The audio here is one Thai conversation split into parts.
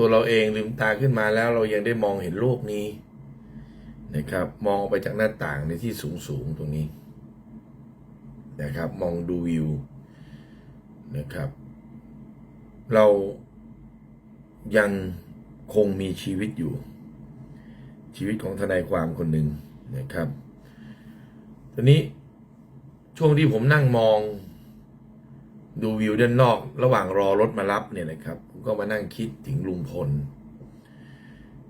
ตัวเราเองลืมตาขึ้นมาแล้วเรายังได้มองเห็นโลกนี้นะครับ มองไปจากหน้าต่างในที่สูงสูงๆตรงนี้นะครับ มองดูวิวนะครับ เรายังคงมีชีวิตอยู่ ชีวิตของทนายความคนหนึ่งนะครับทีนี้ช่วงที่ผมนั่งมอง ดูวิวด้านนอก ระหว่างรอรถมารับเนี่ยนะครับ ผมก็มานั่งคิดถึงลุงพล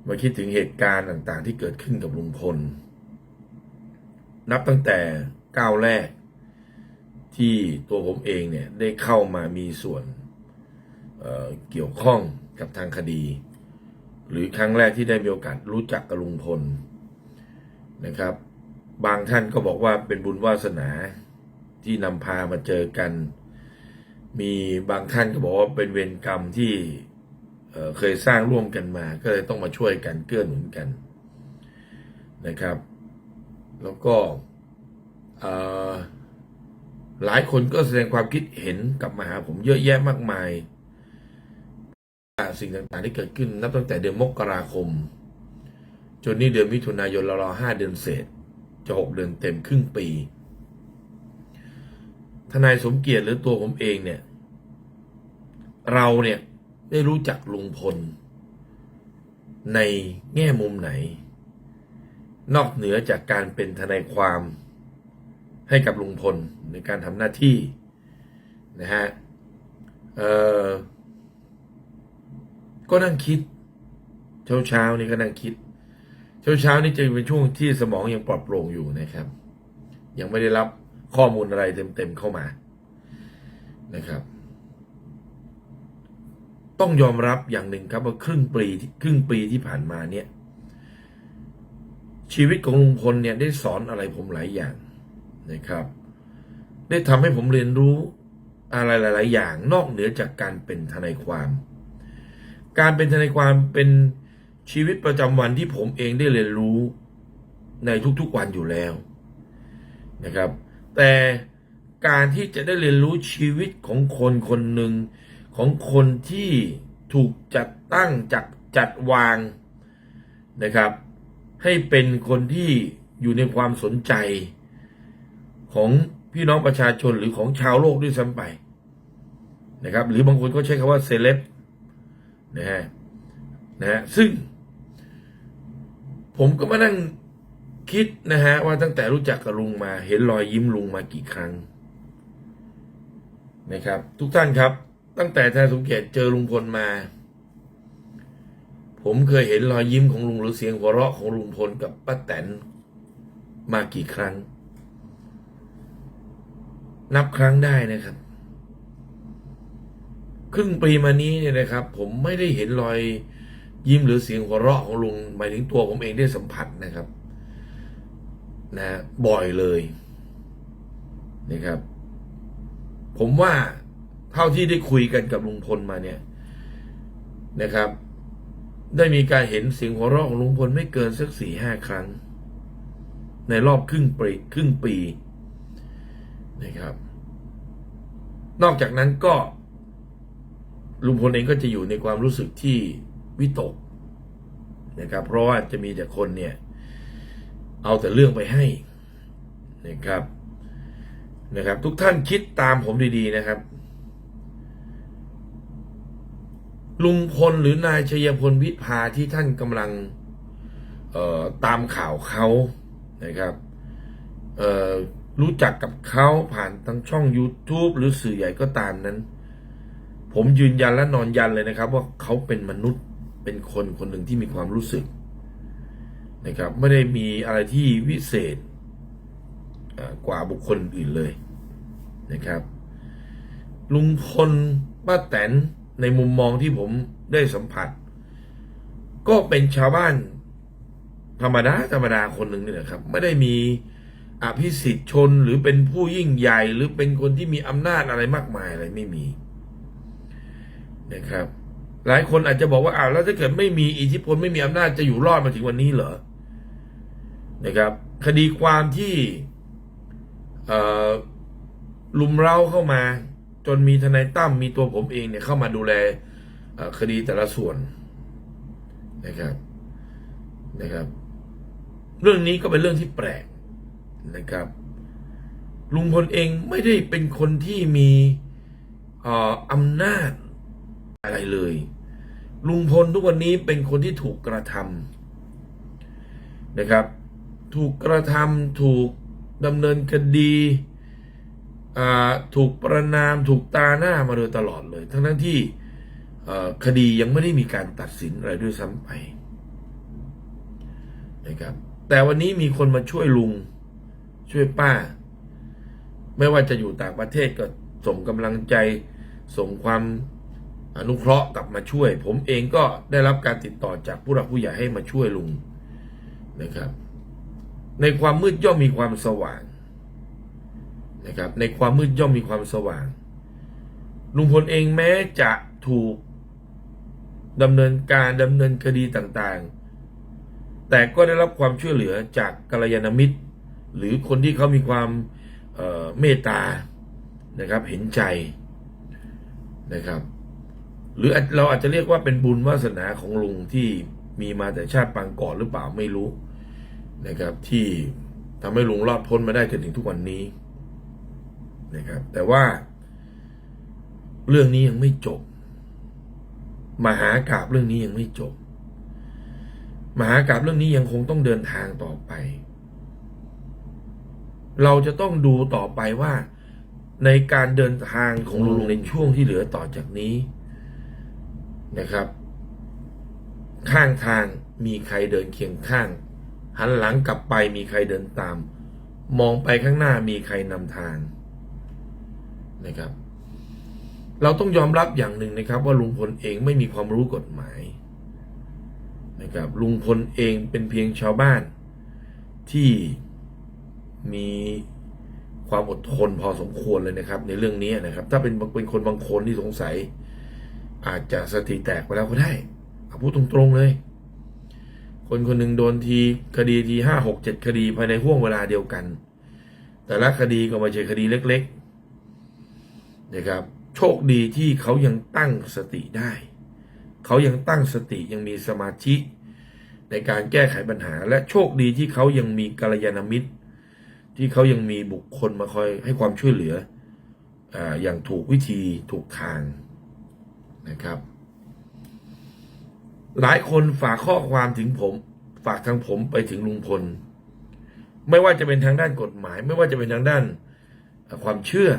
มาคิดถึงเหตุการณ์ต่างๆ ที่เกิดขึ้นกับลุงพล นับตั้งแต่ก้าวแรก ที่ตัวผมเองเนี่ยได้เข้ามามีส่วนเเกี่ยวข้องกับทางคดี หรือครั้งแรกที่ได้มีโอกาสรู้จักกับลุงพลนะครับ บางท่านก็บอกว่าเป็นบุญวาสนาที่นำพามาเจอกัน มีบางท่านก็บอกว่าเป็นเวรกรรมที่เคยสร้างร่วมกันมา ก็เลยต้องมาช่วยกันเกื้อหนุนกันนะครับ แล้วก็หลายคนก็แสดงความคิดเห็นกลับมาหาผมเยอะแยะมากมาย สิ่งต่างๆที่เกิดขึ้นนับตั้งแต่เดือนมกราคม จนนี่เดือนมิถุนายนเรารอห้าเดือนเศษ จะหกเดือนเต็มครึ่งปี ทนายสมเกียรติหรือตัวผมเองเนี่ย เราเนี่ยได้รู้จักลุงพล ในแง่มุมไหน นอกเหนือจากการเป็นทนายความให้กับลุงพลในการทำหน้าที่นะฮะเออก็นั่งคิด เช้าเช้านี่ก็นั่งคิด เช้าเช้านี่จะเป็นช่วงที่สมองยังปลอดโปร่งอยู่นะครับ ยังไม่ได้รับข้อมูลอะไรเต็มๆเข้ามานะครับ ต้องยอมรับอย่างหนึ่งครับว่าครึ่งปีครึ่งปีที่ผ่านมาเนี่ย ชีวิตของลุงพลเนี่ยได้สอนอะไรผมหลายอย่างนะครับ ได้ทำให้ผมเรียนรู้อะไรหลาย ๆ อย่าง นอกเหนือจากการเป็นทนายความ การเป็นทนายความเป็นชีวิตประจำวันที่ผมเองได้เรียนรู้ในทุก ๆ วันอยู่แล้วนะครับ แต่การที่จะได้เรียนรู้ชีวิตของคนคนหนึ่ง ของคนที่ถูกจัดตั้งจัดจัดวางนะครับ ให้เป็นคนที่อยู่ในความสนใจของพี่น้องประชาชนหรือของชาวโลกด้วยซ้ำไปนะครับ หรือบางคนก็ใช้คำว่าเซเลบนะฮะนะฮะซึ่ง ผมก็มานั่งคิดนะฮะว่าตั้งแต่รู้จักกับลุงมา เห็นรอยยิ้มลุงมากี่ครั้งนะครับ ทุกท่านครับ ตั้งแต่ทนายสมเกียรติเจอลุงพลมา ผมเคยเห็นรอยยิ้มของลุงหรือเสียงหัวเราะของลุงพลกับป้าแตนมากี่ครั้ง นับครั้งได้นะครับ ครึ่งปีมานี้เนี่ยนะครับ ผมไม่ได้เห็นรอยยิ้มหรือเสียงหัวเราะของลุงหมายถึงตัวผมเองได้สัมผัสนะครับ นะ บ่อยเลยนะครับ ผมว่า เท่าที่ได้คุยกันกับลุงพลมาเนี่ยนะครับ ได้มีการเห็นเสียงหัวเราะของลุงพลไม่เกินสักสี่ห้าครั้ง ในรอบครึ่งปีครึ่งปีนะครับ นอกจากนั้นก็ลุงพลเองก็จะอยู่ในความรู้สึกที่วิตกนะครับ เพราะว่าจะมีแต่คนเนี่ย เอาแต่เรื่องไปให้นะครับนะครับ ทุกท่านคิดตามผมดีๆนะครับ ลุงพลหรือนายชัยพลวิภาที่ท่านกำลังตามข่าวเขานะครับรู้จักกับเขาผ่านทางช่อง YouTube หรือสื่อใหญ่ก็ตามนั้น ผมยืนยันและนอนยันเลยนะครับ ว่าเขาเป็นมนุษย์เป็นคนคนหนึ่งที่มีความรู้สึกนะครับไม่ได้มีอะไรที่วิเศษกว่าบุคคลอื่นเลยนะครับ ลุงพลป้าแตน ในมุมมองที่ผมได้สัมผัส ก็เป็นชาวบ้าน ธรรมดาธรรมดาคนหนึ่งนี่แหละครับ ไม่ได้มีอภิสิทธิ์ชนหรือเป็นผู้ยิ่งใหญ่ หรือเป็นคนที่มีอำนาจอะไรมากมายอะไรไม่มีนะครับ หลายคนอาจจะบอกว่าอ้าวแล้วถ้าเกิดไม่มีอิทธิพลไม่มีอำนาจจะอยู่รอดมาถึงวันนี้เหรอนะครับ คดีความที่ลุมเร้าเข้ามา จนมีทนายตั้มมีตัวผมเองเนี่ยเข้ามาดูแลคดีแต่ละส่วนนะครับนะครับ เรื่องนี้ก็เป็นเรื่องที่แปลกนะครับ ลุงพลเองไม่ได้เป็นคนที่มีอำนาจอะไรเลย ลุงพลทุกวันนี้เป็นคนที่ถูกกระทำนะครับ ถูกกระทำถูกดำเนินคดี ถูกประนามถูกตาหน้ามาโดยตลอดเลย ทั้งทั้งที่คดียังไม่ได้มีการตัดสินอะไรด้วยซ้ำไปนะครับแต่วันนี้มีคนมาช่วยลุงช่วยป้า ไม่ว่าจะอยู่ต่างประเทศก็ส่งกำลังใจส่งความอนุเคราะห์กลับมาช่วย ผมเองก็ได้รับการติดต่อจากผู้หลักผู้ใหญ่ให้มาช่วยลุงนะครับ ในความมืดย่อมมีความสว่าง นะครับ ในความมืดย่อมมีความสว่าง ลุงพลเองแม้จะถูกดำเนินการดำเนินคดีต่างๆ แต่ก็ได้รับความช่วยเหลือจากกัลยาณมิตร หรือคนที่เขามีความเเมตตานะครับ เห็นใจนะครับ หรือเราอาจจะเรียกว่าเป็นบุญวาสนาของลุงที่มีมาแต่ชาติปางก่อนหรือเปล่าไม่รู้นะครับที่ทำให้ลุงรอดพ้นมาได้จนถึงทุกวันนี้ นะครับ แต่ว่า เรื่องนี้ยังไม่จบ มหากราบเรื่องนี้ยังไม่จบ มหากราบเรื่องนี้ยังคงต้องเดินทางต่อไป เราจะต้องดูต่อไปว่า ในการเดินทางของลุงในช่วงที่เหลือต่อจากนี้นะครับ ข้างทางมีใครเดินเคียงข้าง หันหลังกลับไปมีใครเดินตาม มองไปข้างหน้ามีใครนำทาง นะครับ เราต้องยอมรับอย่างหนึ่งนะครับ ว่าลุงพลเองไม่มีความรู้กฎหมายนะครับลุงพลเองเป็นเพียงชาวบ้านที่มีความอดทนพอสมควรเลยนะครับ ในเรื่องนี้นะครับ ถ้าเป็นเป็นคนบางคนที่สงสัย อาจจะสติแตกไปแล้วก็ได้เอาพูดตรงๆเลย คนคนหนึ่งโดนทีคดีทีห้าหกเจ็ดคดีภายในห่วงเวลาเดียวกัน แต่ละคดีก็ไม่ใช่คดีเล็ก ๆ นะครับ โชคดีที่เขายังตั้งสติได้ เขายังตั้งสติยังมีสมาธิในการแก้ไขปัญหา และโชคดีที่เขายังมีกัลยาณมิตร ที่เขายังมีบุคคลมาคอยให้ความช่วยเหลือออย่างถูกวิธีถูกทางนะครับ หลายคนฝากข้อความถึงผม ฝากทางผมไปถึงลุงพล ไม่ว่าจะเป็นทางด้านกฎหมาย ไม่ว่าจะเป็นทางด้านความเชื่อ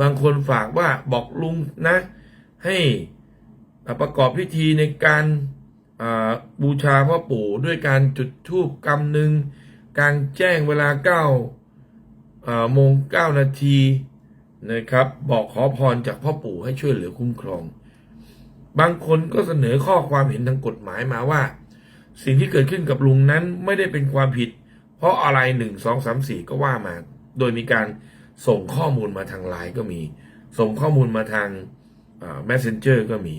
บางคนฝากว่าบอกลุงนะ ให้ประกอบพิธีในการบูชาพ่อปู่ด้วยการจุดธูปกำหนึ่งกลางแจ้งเวลาเก้าโมงเก้านาทีนะครับ บอกขอพรจากพ่อปู่ให้ช่วยเหลือคุ้มครอง บางคนก็เสนอข้อความเห็นทางกฎหมายมาว่า สิ่งที่เกิดขึ้นกับลุงนั้นไม่ได้เป็นความผิด เพราะอะไรหนึ่งสองสามสี่ก็ว่ามา โดยมีการ ส่งข้อมูลมาทางไลน์ก็มี ส่งข้อมูลมาทาง messenger ก็มี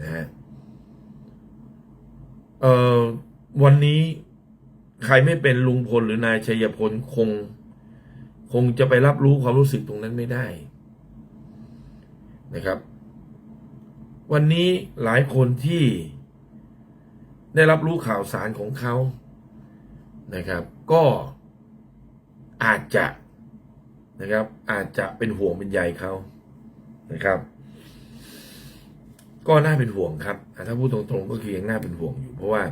นะฮะเอ่อวันนี้ใครไม่เป็นลุงพลหรือนายชัยพลคง คงจะไปรับรู้ความรู้สึกตรงนั้นไม่ได้นะครับ วันนี้หลายคนที่ได้รับรู้ข่าวสารของเขานะครับ ก็อาจจะ นะครับ อาจจะเป็นห่วงเป็นใยเขานะครับ ก็น่าเป็นห่วงครับถ้าพูดตรงๆก็คือยังน่าเป็นห่วงอยู่ เพราะว่า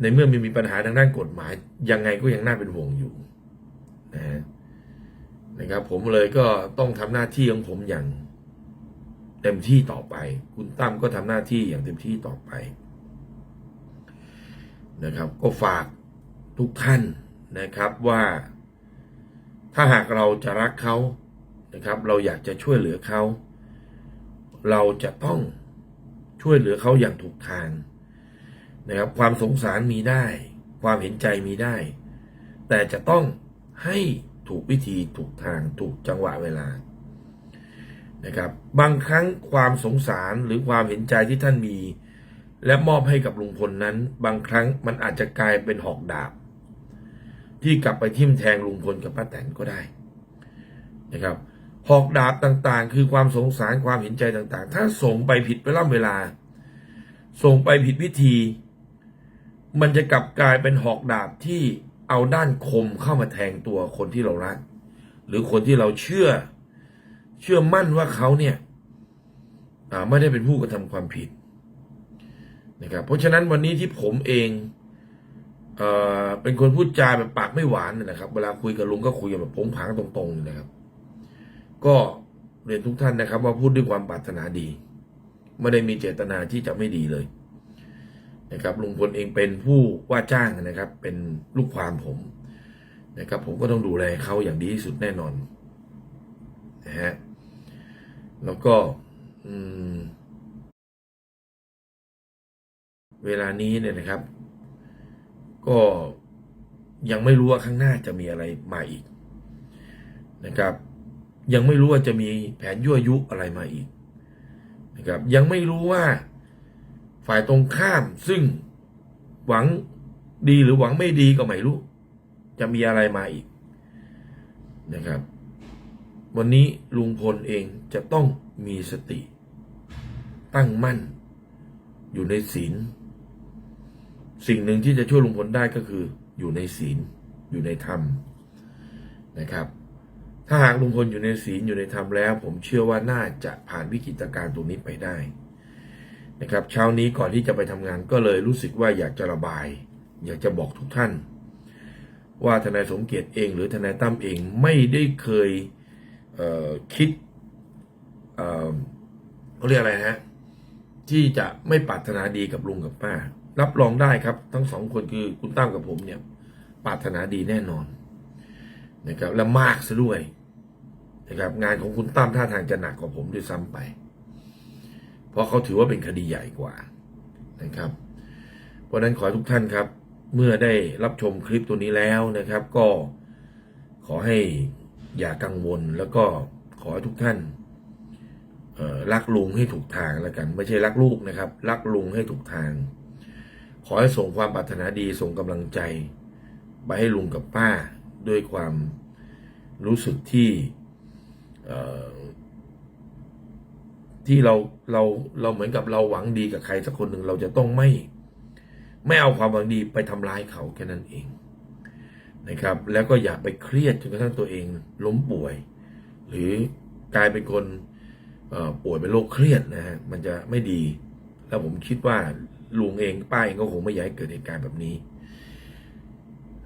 ในเมื่อมีมีปัญหาทางด้านกฎหมาย ยังไงก็ยังน่าเป็นห่วงอยู่นะนะครับ ผมเลยก็ต้องทำหน้าที่ของผมอย่างเต็มที่ต่อไป คุณตั้มก็ทำหน้าที่อย่างเต็มที่ต่อไปนะครับ ก็ฝากทุกท่านนะครับว่า ถ้าหากเราจะรักเขานะครับ เราอยากจะช่วยเหลือเขา เราจะต้องช่วยเหลือเขาอย่างถูกทางนะครับ ความสงสารมีได้ ความเห็นใจมีได้ แต่จะต้องให้ถูกวิธีถูกทางถูกจังหวะเวลานะครับบางครั้งความสงสารหรือความเห็นใจที่ท่านมี และมอบให้กับลุงพลนั้น บางครั้งมันอาจจะกลายเป็นหอกดาบ ที่กลับไปทิ่มแทงลุงพลกับป้าแตนก็ได้นะครับหอกดาบต่างๆ คือความสงสารความเห็นใจต่างๆ ถ้าส่งไปผิดไปล่ำเวลา ส่งไปผิดวิธี มันจะกลับกลายเป็นหอกดาบที่เอาด้านคมเข้ามาแทงตัวคนที่เรารัก หรือคนที่เราเชื่อ เชื่อมั่นว่าเขาเนี่ยไม่ได้เป็นผู้กระทำความผิดนะครับเพราะฉะนั้นวันนี้ที่ผมเอง เอ่อเป็นคนพูดจาแบบปากไม่หวานนะครับ เวลาคุยกับลุงก็คุยกันแบบผงผางตรงๆนะครับ ก็เรียนทุกท่านนะครับ ว่าพูดด้วยความปรารถนาดี ไม่ได้มีเจตนาที่จะไม่ดีเลย นะครับลุงพลเองเป็นผู้ว่าจ้างนะครับ เป็นลูกความผมนะครับ ผมก็ต้องดูแลเขาอย่างดีที่สุดแน่นอนนะฮะแล้วก็อืมเวลานี้เนี่ยนะครับ ก็ยังไม่รู้ว่าข้างหน้าจะมีอะไรมาอีกนะครับ ยังไม่รู้ว่าจะมีแผนยั่วยุอะไรมาอีกนะครับ ยังไม่รู้ว่าฝ่ายตรงข้ามซึ่งหวังดีหรือหวังไม่ดีก็ไม่รู้ จะมีอะไรมาอีกนะครับ วันนี้ลุงพลเองจะต้องมีสติ ตั้งมั่น อยู่ในศีล สิ่งหนึ่งที่จะช่วยลุงพลได้ก็คืออยู่ในศีลอยู่ในธรรมนะครับ ถ้าหากลุงพลอยู่ในศีลอยู่ในธรรมแล้ว ผมเชื่อว่าน่าจะผ่านวิกฤตการณ์ตรงนี้ไปได้นะครับเช้านี้ก่อนที่จะไปทำงานก็เลยรู้สึกว่าอยากจะระบาย อยากจะบอกทุกท่าน ว่าทนายสมเกียรติเอง หรือทนายตั้มเองไม่ได้เคยเคิดเอ่อเขาเรียกอะไรฮะที่จะไม่ปรารถนาดีกับลุงกับป้า รับรองได้ครับ ทั้งสองคนคือคุณตั้มกับผมเนี่ยปรารถนาดีแน่นอนนะครับ และมากซะด้วยนะครับ งานของคุณตั้มท่าทางจะหนักกว่าผมด้วยซ้ำไป เพราะเขาถือว่าเป็นคดีใหญ่กว่านะครับ เพราะฉะนั้นขอให้ทุกท่านครับ เมื่อได้รับชมคลิปตัวนี้แล้วนะครับ ก็ขอให้อย่ากังวลแล้วก็ขอให้ทุกท่านรักลุงให้ถูกทางแล้วกัน ไม่ใช่รักลูกนะครับ รักลุงให้ถูกทาง อให้ส่งความปรารถนาดีส่งกำลังใจ ไปให้ลุงกับป้าด้วยความรู้สึกที่ที่เราเราเราเหมือนกับเราหวังดีกับใครสักคนหนึ่งเราจะต้องไม่ ไม่เอาความหวังดีไปทำร้ายเขาแค่นั้นเองนะครับ แล้วก็อย่าไปเครียดจนกระทั่งตัวเองล้มป่วย หรือกลายเป็นคนป่วยเป็นโรคเครียดนะฮะมันจะไม่ดี แล้วผมคิดว่า ลุงเองป้าเองก็คงไม่อยากให้เกิดเหตุการณ์แบบนี้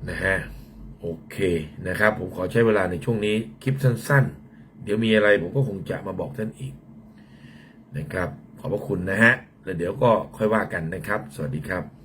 นะฮะโอเคนะครับ ผมขอใช้เวลาในช่วงนี้คลิปสั้น ๆ เดี๋ยวมีอะไรผมก็คงจะมาบอกท่านอีกนะครับ ขอบพระคุณนะฮะแล้วเดี๋ยวก็ค่อยว่ากันนะครับ สวัสดีครับ